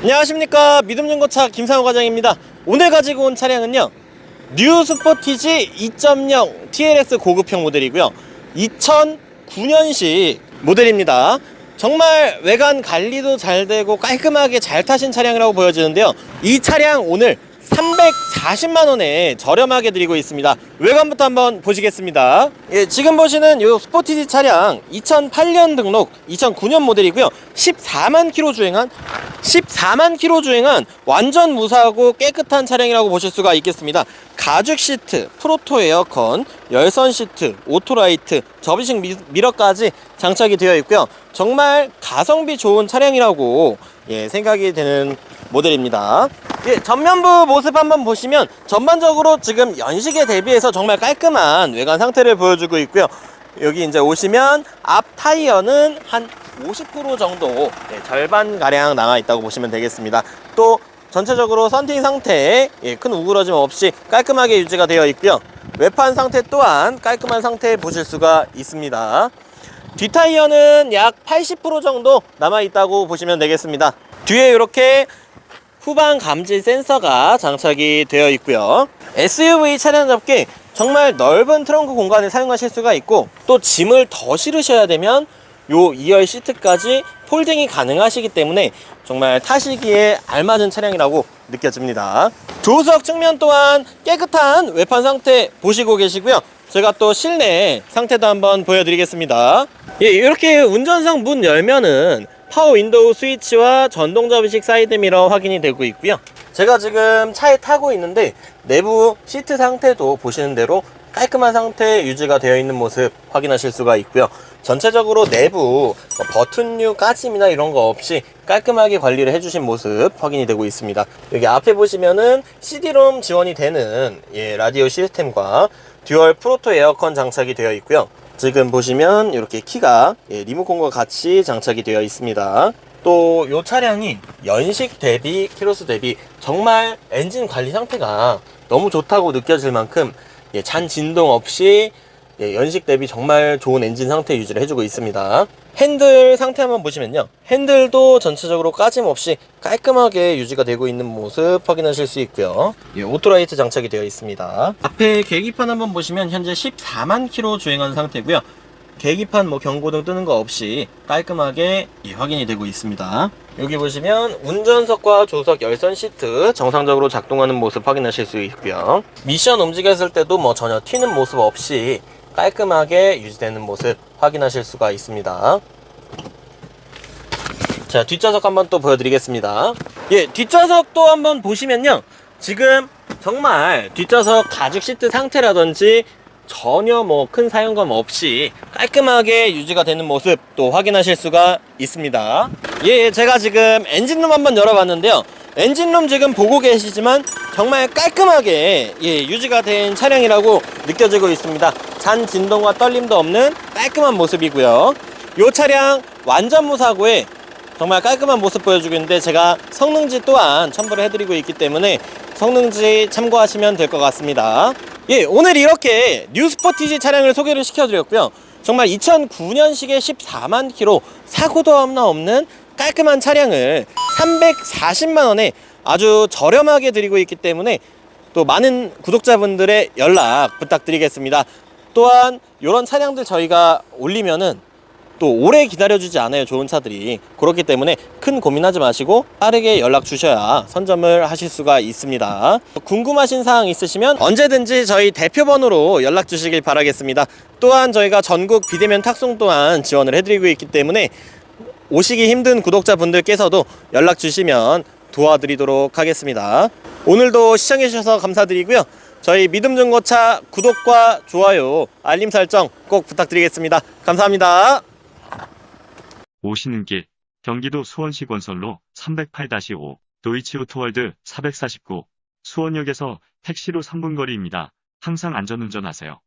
안녕하십니까. 믿음중고차 김상호 과장입니다. 오늘 가지고 온 차량은요. 뉴 스포티지 2.0 TLX 고급형 모델이고요. 2009년식 모델입니다. 정말 외관 관리도 잘 되고 깔끔하게 잘 타신 차량이라고 보여지는데요. 이 차량 오늘 340만 원에 저렴하게 드리고 있습니다. 외관부터 한번 보시겠습니다. 예, 지금 보시는 이 스포티지 차량 2008년 등록 2009년 모델이고요. 14만 킬로 주행한 14만 킬로 주행한 완전 무사하고 깨끗한 차량이라고 보실 수가 있겠습니다. 가죽 시트, 프로토 에어컨, 열선 시트, 오토라이트, 접이식 미, 미러까지 장착이 되어 있고요. 정말 가성비 좋은 차량이라고 예, 생각이 되는 모델입니다 예, 전면부 모습 한번 보시면 전반적으로 지금 연식에 대비해서 정말 깔끔한 외관 상태를 보여주고 있고요. 여기 이제 오시면 앞 타이어는 한 50% 정도 예, 절반 가량 남아 있다고 보시면 되겠습니다. 또 전체적으로 선팅 상태 예, 큰 우그러짐 없이 깔끔하게 유지가 되어 있고요. 외판 상태 또한 깔끔한 상태 보실 수가 있습니다. 뒷 타이어는 약 80% 정도 남아 있다고 보시면 되겠습니다. 뒤에 이렇게 후방 감지 센서가 장착이 되어 있고요. SUV 차량 잡기 정말 넓은 트렁크 공간을 사용하실 수가 있고 또 짐을 더 실으셔야 되면 요 2열 시트까지 폴딩이 가능하시기 때문에 정말 타시기에 알맞은 차량이라고 느껴집니다. 조수석 측면 또한 깨끗한 외판 상태 보시고 계시고요. 제가 또 실내 상태도 한번 보여드리겠습니다. 예, 이렇게 운전석 문 열면은 파워 윈도우 스위치와 전동 접이식 사이드 미러 확인이 되고 있고요. 제가 지금 차에 타고 있는데 내부 시트 상태도 보시는 대로 깔끔한 상태 유지가 되어 있는 모습 확인하실 수가 있고요. 전체적으로 내부 뭐 버튼류 까짐이나 이런 거 없이 깔끔하게 관리를 해주신 모습 확인이 되고 있습니다. 여기 앞에 보시면은 CD-롬 지원이 되는 예, 라디오 시스템과 듀얼 프로토 에어컨 장착이 되어 있고요. 지금 보시면 이렇게 키가 예, 리모컨과 같이 장착이 되어 있습니다. 또 이 차량이 연식 대비 키로수 대비 정말 엔진 관리 상태가 너무 좋다고 느껴질 만큼 예, 잔 진동 없이 예, 연식 대비 정말 좋은 엔진 상태 유지를 해주고 있습니다. 핸들 상태 한번 보시면요. 핸들도 전체적으로 까짐 없이 깔끔하게 유지가 되고 있는 모습 확인하실 수 있고요. 예, 오토라이트 장착이 되어 있습니다. 앞에 계기판 한번 보시면 현재 14만 킬로 주행한 상태고요. 계기판 뭐 경고등 뜨는 거 없이 깔끔하게 예, 확인이 되고 있습니다. 여기 보시면 운전석과 조석 열선 시트 정상적으로 작동하는 모습 확인하실 수 있고요. 미션 움직였을 때도 뭐 전혀 튀는 모습 없이 깔끔하게 유지되는 모습 확인하실 수가 있습니다. 자, 뒷좌석 한번 또 보여드리겠습니다. 예, 뒷좌석도 한번 보시면요. 지금 정말 뒷좌석 가죽 시트 상태라든지 전혀 뭐 큰 사용감 없이 깔끔하게 유지가 되는 모습 또 확인하실 수가 있습니다. 예, 제가 지금 엔진룸 한번 열어봤는데요. 엔진룸 지금 보고 계시지만 정말 깔끔하게 예, 유지가 된 차량이라고 느껴지고 있습니다. 잔 진동과 떨림도 없는 깔끔한 모습이고요. 이 차량 완전 무사고에 정말 깔끔한 모습 보여주고 있는데 제가 성능지 또한 첨부를 해드리고 있기 때문에 성능지 참고하시면 될 것 같습니다. 예, 오늘 이렇게 뉴스포티지 차량을 소개를 시켜드렸고요. 정말 2009년식의 14만 킬로 사고도 하나 없는 깔끔한 차량을 340만 원에 아주 저렴하게 드리고 있기 때문에 또 많은 구독자분들의 연락 부탁드리겠습니다. 또한 이런 차량들 저희가 올리면은 또 오래 기다려주지 않아요 좋은 차들이. 그렇기 때문에 큰 고민하지 마시고 빠르게 연락 주셔야 선점을 하실 수가 있습니다. 궁금하신 사항 있으시면 언제든지 저희 대표번호로 연락 주시길 바라겠습니다. 또한 저희가 전국 비대면 탁송 또한 지원을 해드리고 있기 때문에 오시기 힘든 구독자분들께서도 연락 주시면 도와드리도록 하겠습니다. 오늘도 시청해주셔서 감사드리고요 저희 믿음중고차 구독과 좋아요 알림 설정 꼭 부탁드리겠습니다 감사합니다 오시는 길 경기도 수원시 건설로 308-5 도이치오토월드 449 수원역에서 택시로 3분 거리입니다. 항상 안전운전하세요.